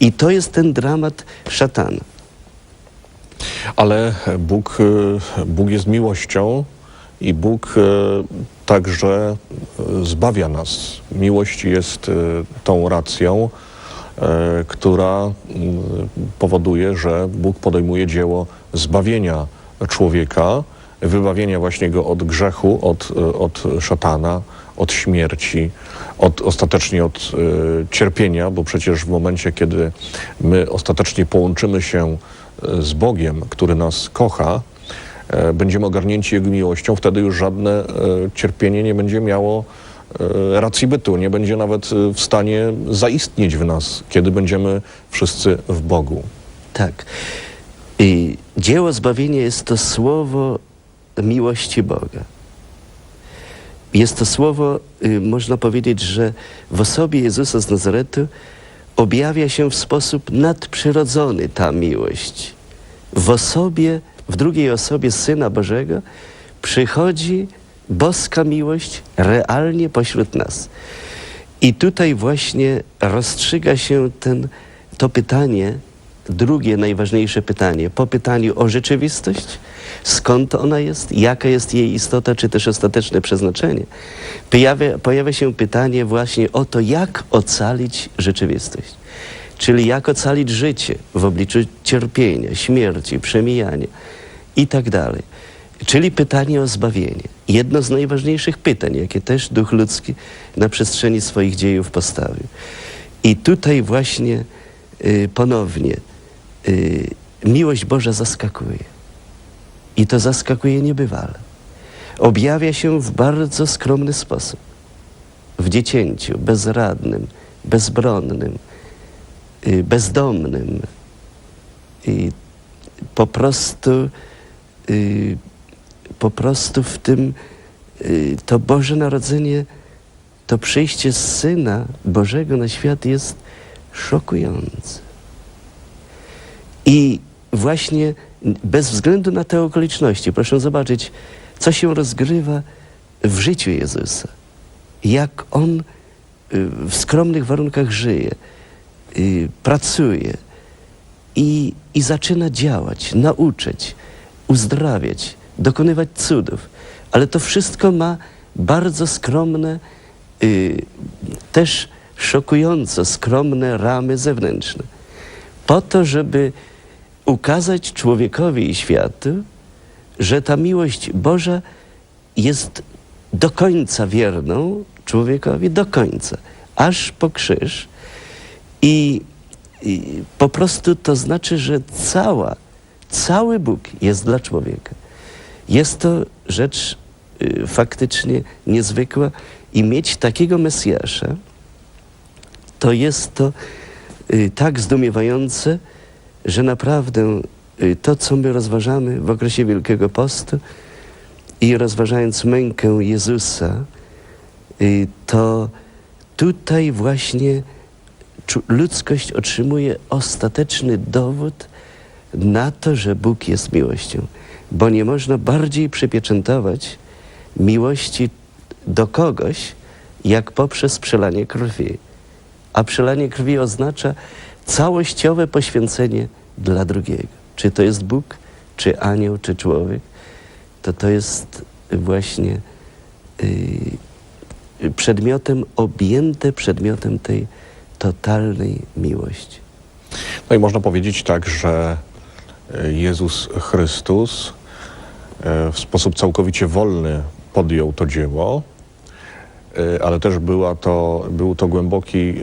I to jest ten dramat szatana. Ale Bóg, e, Bóg jest miłością i Bóg e, także e, zbawia nas. Miłość jest tą racją, która powoduje, że Bóg podejmuje dzieło zbawienia człowieka, wybawienia właśnie go od grzechu, od, od szatana, od śmierci, od, ostatecznie od e, cierpienia, bo przecież w momencie, kiedy my ostatecznie połączymy się e, z Bogiem, który nas kocha, e, będziemy ogarnięci Jego miłością, wtedy już żadne e, cierpienie nie będzie miało e, racji bytu, nie będzie nawet e, w stanie zaistnieć w nas, kiedy będziemy wszyscy w Bogu. Tak. I dzieło zbawienia jest to słowo miłości Boga. Jest to słowo, y, można powiedzieć, że w osobie Jezusa z Nazaretu objawia się w sposób nadprzyrodzony ta miłość. W osobie, w drugiej osobie Syna Bożego przychodzi boska miłość realnie pośród nas. I tutaj właśnie rozstrzyga się ten, to pytanie, drugie najważniejsze pytanie, po pytaniu o rzeczywistość, skąd ona jest, jaka jest jej istota, czy też ostateczne przeznaczenie, pojawia, pojawia się pytanie właśnie o to, jak ocalić rzeczywistość. Czyli jak ocalić życie w obliczu cierpienia, śmierci, przemijania i tak dalej. Czyli pytanie o zbawienie. Jedno z najważniejszych pytań, jakie też duch ludzki na przestrzeni swoich dziejów postawił. I tutaj właśnie y, ponownie y, miłość Boża zaskakuje. I to zaskakuje niebywale. Objawia się w bardzo skromny sposób. W dziecięciu, bezradnym, bezbronnym, y, bezdomnym. I po prostu y, po prostu w tym to Boże Narodzenie, to przyjście Syna Bożego na świat jest szokujące. I właśnie bez względu na te okoliczności, proszę zobaczyć, co się rozgrywa w życiu Jezusa. Jak On y, w skromnych warunkach żyje, y, pracuje i, i zaczyna działać, nauczać, uzdrawiać, dokonywać cudów. Ale to wszystko ma bardzo skromne, y, też szokująco skromne ramy zewnętrzne. Po to, żeby ukazać człowiekowi i światu, że ta miłość Boża jest do końca wierną człowiekowi, do końca, aż po krzyż. I, I po prostu to znaczy, że cała, cały Bóg jest dla człowieka. Jest to rzecz y, faktycznie niezwykła i mieć takiego Mesjasza, to jest to y, tak zdumiewające, że naprawdę y, to, co my rozważamy w okresie Wielkiego Postu i rozważając mękę Jezusa, y, to tutaj właśnie ludzkość otrzymuje ostateczny dowód na to, że Bóg jest miłością. Bo nie można bardziej przypieczętować miłości do kogoś, jak poprzez przelanie krwi. A przelanie krwi oznacza całościowe poświęcenie dla drugiego. Czy to jest Bóg, czy anioł, czy człowiek, to to jest właśnie y, przedmiotem, objęte przedmiotem tej totalnej miłości. No i można powiedzieć tak, że Jezus Chrystus e, w sposób całkowicie wolny podjął to dzieło, ale też była to, był to głęboki e,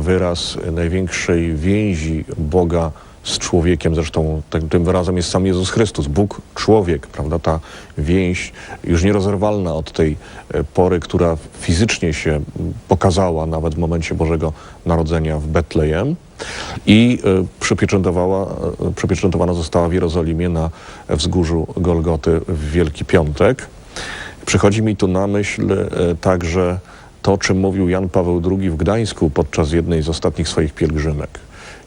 wyraz największej więzi Boga z człowiekiem. Zresztą tak, tym wyrazem jest sam Jezus Chrystus, Bóg, człowiek, prawda? Ta więź już nierozerwalna od tej e, pory, która fizycznie się pokazała nawet w momencie Bożego Narodzenia w Betlejem i e, przypieczętowała, e, przypieczętowana została w Jerozolimie na wzgórzu Golgoty w Wielki Piątek. Przychodzi mi tu na myśl e, także to, czym mówił Jan Paweł II w Gdańsku podczas jednej z ostatnich swoich pielgrzymek.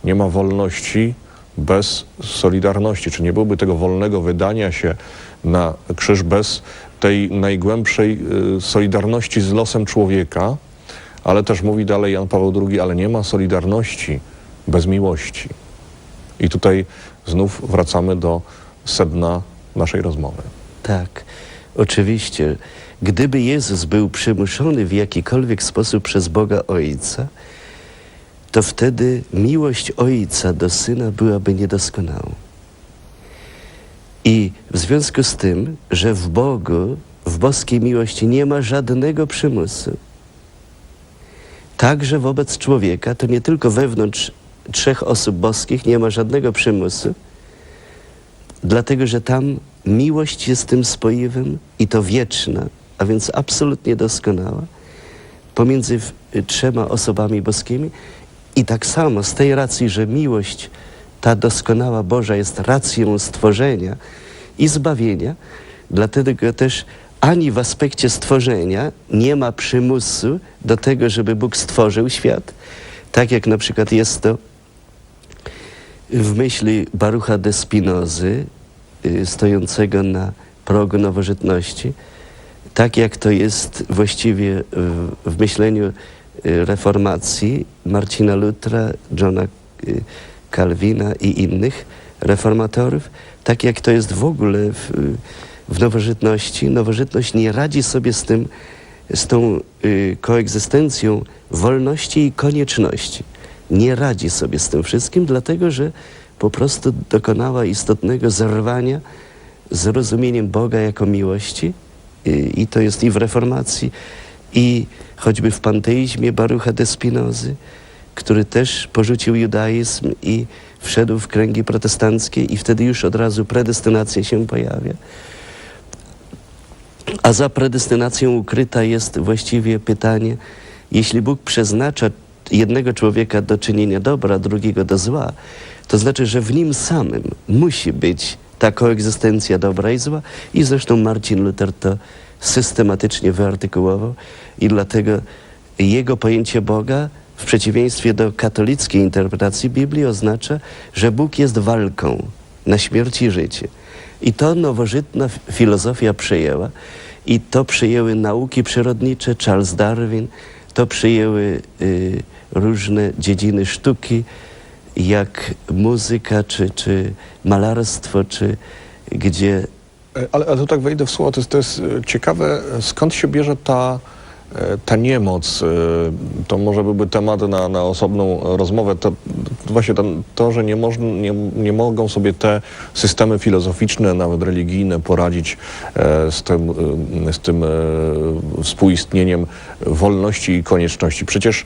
Nie ma wolności bez solidarności. Czy nie byłoby tego wolnego wydania się na krzyż bez tej najgłębszej e, solidarności z losem człowieka, ale też mówi dalej Jan Paweł II, ale nie ma solidarności bez miłości. I tutaj znów wracamy do sedna naszej rozmowy. Tak, oczywiście. Gdyby Jezus był przymuszony w jakikolwiek sposób przez Boga Ojca, to wtedy miłość Ojca do Syna byłaby niedoskonała. I w związku z tym, że w Bogu, w boskiej miłości nie ma żadnego przymusu, także wobec człowieka, to nie tylko wewnątrz trzech osób boskich nie ma żadnego przymusu, dlatego że tam miłość jest tym spoiwem i to wieczna, a więc absolutnie doskonała, pomiędzy trzema osobami boskimi. I tak samo z tej racji, że miłość, ta doskonała Boża jest racją stworzenia i zbawienia, dlatego też ani w aspekcie stworzenia nie ma przymusu do tego, żeby Bóg stworzył świat, tak jak na przykład jest to w myśli Barucha de Spinozy, stojącego na progu nowożytności, tak jak to jest właściwie w, w myśleniu y, reformacji Marcina Lutra, Johna y, Calvina i innych reformatorów, tak jak to jest w ogóle w, w nowożytności. Nowożytność nie radzi sobie z tym, z tą y, koegzystencją wolności i konieczności. Nie radzi sobie z tym wszystkim, dlatego że po prostu dokonała istotnego zerwania z rozumieniem Boga jako miłości i, i to jest i w reformacji, i choćby w panteizmie Barucha de Spinozy, który też porzucił judaizm i wszedł w kręgi protestanckie i wtedy już od razu predestynacja się pojawia. A za predestynacją ukryta jest właściwie pytanie, jeśli Bóg przeznacza jednego człowieka do czynienia dobra, drugiego do zła, to znaczy, że w nim samym musi być ta koegzystencja dobra i zła. I zresztą Marcin Luther to systematycznie wyartykułował i dlatego jego pojęcie Boga w przeciwieństwie do katolickiej interpretacji Biblii oznacza, że Bóg jest walką na śmierć i życie. I to nowożytna filozofia przyjęła i to przyjęły nauki przyrodnicze, Charles Darwin, to przyjęły y, różne dziedziny sztuki, jak muzyka, czy, czy malarstwo, czy gdzie E, Ale, ale tu tak wejdę w słowo, to jest, to jest e, ciekawe, skąd się bierze ta, e, ta niemoc. E, To może byłby temat na, na osobną rozmowę. To, to właśnie ten, to, że nie, moż, nie, nie mogą sobie te systemy filozoficzne, nawet religijne poradzić e, z tym, e, z tym e, współistnieniem wolności i konieczności. Przecież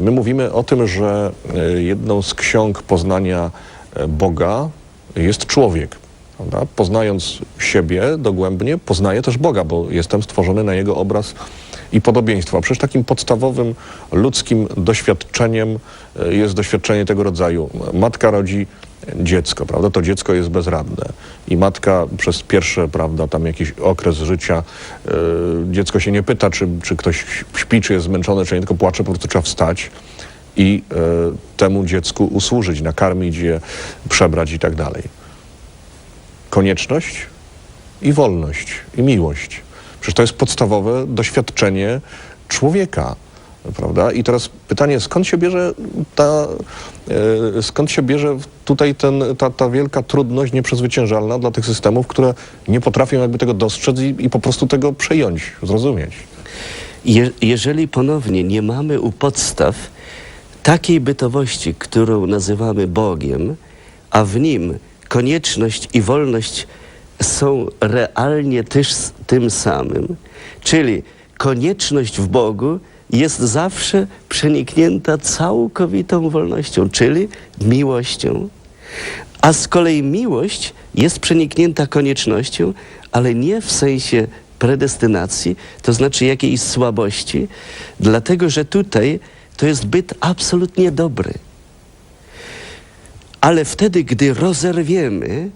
my mówimy o tym, że e, jedną z ksiąg poznania e, Boga jest człowiek. Prawda? Poznając siebie dogłębnie, poznaję też Boga, bo jestem stworzony na Jego obraz i podobieństwo. A przecież takim podstawowym ludzkim doświadczeniem e, jest doświadczenie tego rodzaju. Matka rodzi dziecko, prawda? To dziecko jest bezradne. I matka przez pierwsze, prawda, tam jakiś okres życia, e, dziecko się nie pyta, czy, czy ktoś śpi, czy jest zmęczone, czy nie, tylko płacze, po prostu trzeba wstać i e, temu dziecku usłużyć, nakarmić je, przebrać i tak dalej konieczność i wolność i miłość. Przecież to jest podstawowe doświadczenie człowieka, prawda? I teraz pytanie, skąd się bierze ta, e, skąd się bierze tutaj ten, ta, ta wielka trudność nieprzezwyciężalna dla tych systemów, które nie potrafią jakby tego dostrzec i, i po prostu tego przejąć, zrozumieć. Je, jeżeli ponownie nie mamy u podstaw takiej bytowości, którą nazywamy Bogiem, a w nim konieczność i wolność są realnie też tym samym, czyli konieczność w Bogu jest zawsze przeniknięta całkowitą wolnością, czyli miłością, a z kolei miłość jest przeniknięta koniecznością, ale nie w sensie predestynacji, to znaczy jakiejś słabości, dlatego że tutaj to jest byt absolutnie dobry. Ale wtedy, gdy rozerwiemy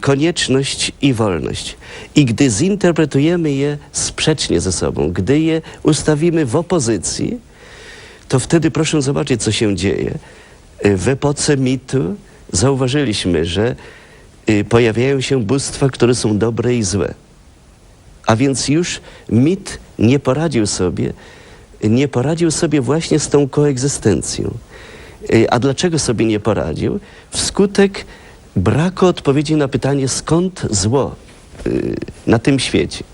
konieczność i wolność i gdy zinterpretujemy je sprzecznie ze sobą, gdy je ustawimy w opozycji, to wtedy proszę zobaczyć, co się dzieje. Y, W epoce mitu zauważyliśmy, że y, pojawiają się bóstwa, które są dobre i złe. A więc już mit nie poradził sobie, nie poradził sobie właśnie z tą koegzystencją. Y, A dlaczego sobie nie poradził? Wskutek braku odpowiedzi na pytanie, skąd zło y, na tym świecie.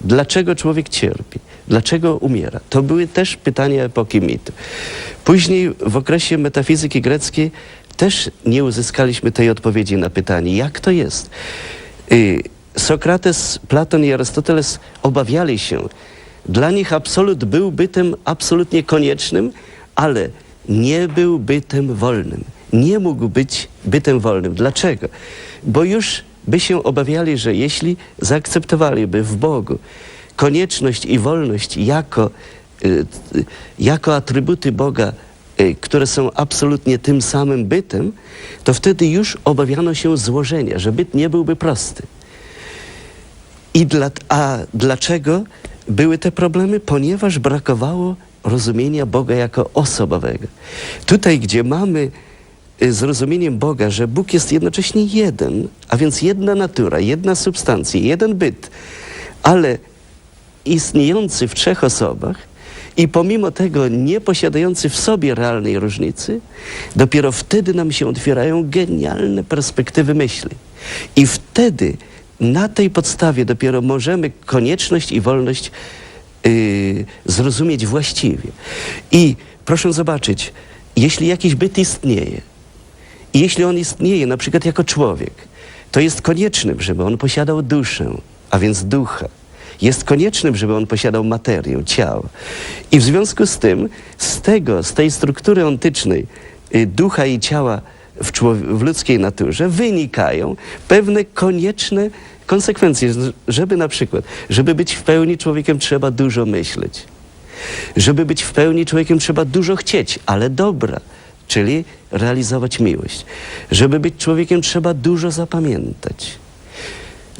Dlaczego człowiek cierpi? Dlaczego umiera? To były też pytania epoki mitu. Później w okresie metafizyki greckiej też nie uzyskaliśmy tej odpowiedzi na pytanie, jak to jest. Y, Sokrates, Platon i Arystoteles obawiali się. Dla nich absolut był bytem absolutnie koniecznym, ale nie był bytem wolnym. Nie mógł być bytem wolnym. Dlaczego? Bo już by się obawiali, że jeśli zaakceptowaliby w Bogu konieczność i wolność jako, y, jako atrybuty Boga, y, które są absolutnie tym samym bytem, to wtedy już obawiano się złożenia, że byt nie byłby prosty. I dla, a dlaczego były te problemy? Ponieważ brakowało rozumienia Boga jako osobowego. Tutaj, gdzie mamy zrozumieniem Boga, że Bóg jest jednocześnie jeden, a więc jedna natura, jedna substancja, jeden byt, ale istniejący w trzech osobach i pomimo tego nie posiadający w sobie realnej różnicy, dopiero wtedy nam się otwierają genialne perspektywy myśli. I wtedy na tej podstawie dopiero możemy konieczność i wolność yy, zrozumieć właściwie. I proszę zobaczyć, jeśli jakiś byt istnieje, i jeśli on istnieje na przykład jako człowiek, to jest koniecznym, żeby on posiadał duszę, a więc ducha. Jest koniecznym, żeby on posiadał materię, ciało. I w związku z tym, z tego, z tej struktury ontycznej y, ducha i ciała w, w ludzkiej naturze wynikają pewne konieczne konsekwencje, żeby na przykład, żeby być w pełni człowiekiem trzeba dużo myśleć. Żeby być w pełni człowiekiem trzeba dużo chcieć, ale dobra, czyli realizować miłość. Żeby być człowiekiem trzeba dużo zapamiętać.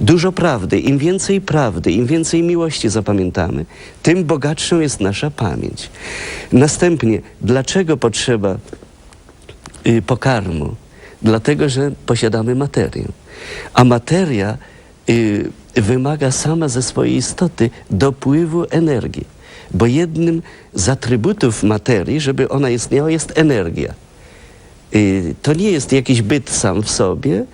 Dużo prawdy. Im więcej prawdy, im więcej miłości zapamiętamy, tym bogatszą jest nasza pamięć. Następnie, dlaczego potrzeba y, pokarmu? Dlatego, że posiadamy materię. A materia y, wymaga sama ze swojej istoty dopływu energii. Bo jednym z atrybutów materii, żeby ona istniała, jest energia. Y, to nie jest jakiś byt sam w sobie,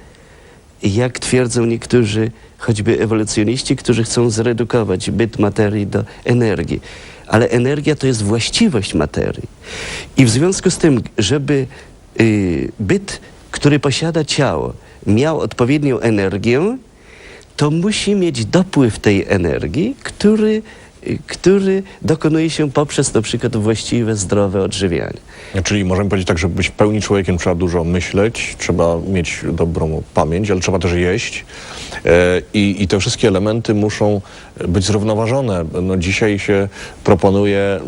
jak twierdzą niektórzy, choćby ewolucjoniści, którzy chcą zredukować byt materii do energii. Ale energia to jest właściwość materii. I w związku z tym, żeby y, byt, który posiada ciało, miał odpowiednią energię, to musi mieć dopływ tej energii, który, który dokonuje się poprzez na przykład właściwe, zdrowe odżywianie. Czyli możemy powiedzieć tak, żeby być pełni człowiekiem trzeba dużo myśleć, trzeba mieć dobrą pamięć, ale trzeba też jeść. E, I, I te wszystkie elementy muszą być zrównoważone. No, dzisiaj się proponuje, e,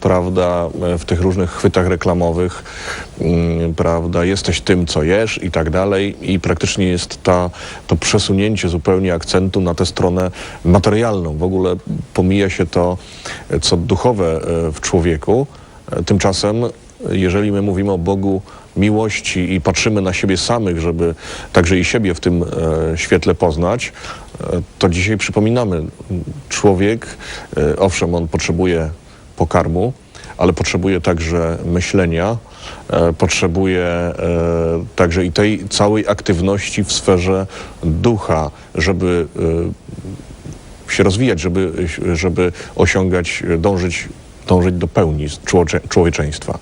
prawda, e, w tych różnych chwytach reklamowych, mm, prawda, jesteś tym, co jesz i tak dalej. I praktycznie jest ta, to przesunięcie zupełnie akcentu na tę stronę materialną. W ogóle pomija się to, co duchowe e, w człowieku. E, Tymczasem, jeżeli my mówimy o Bogu miłości i patrzymy na siebie samych, żeby także i siebie w tym e, świetle poznać, to dzisiaj przypominamy, człowiek, owszem, on potrzebuje pokarmu, ale potrzebuje także myślenia, potrzebuje także i tej całej aktywności w sferze ducha, żeby się rozwijać, żeby, żeby osiągać, dążyć, dążyć do pełni człowieczeństwa.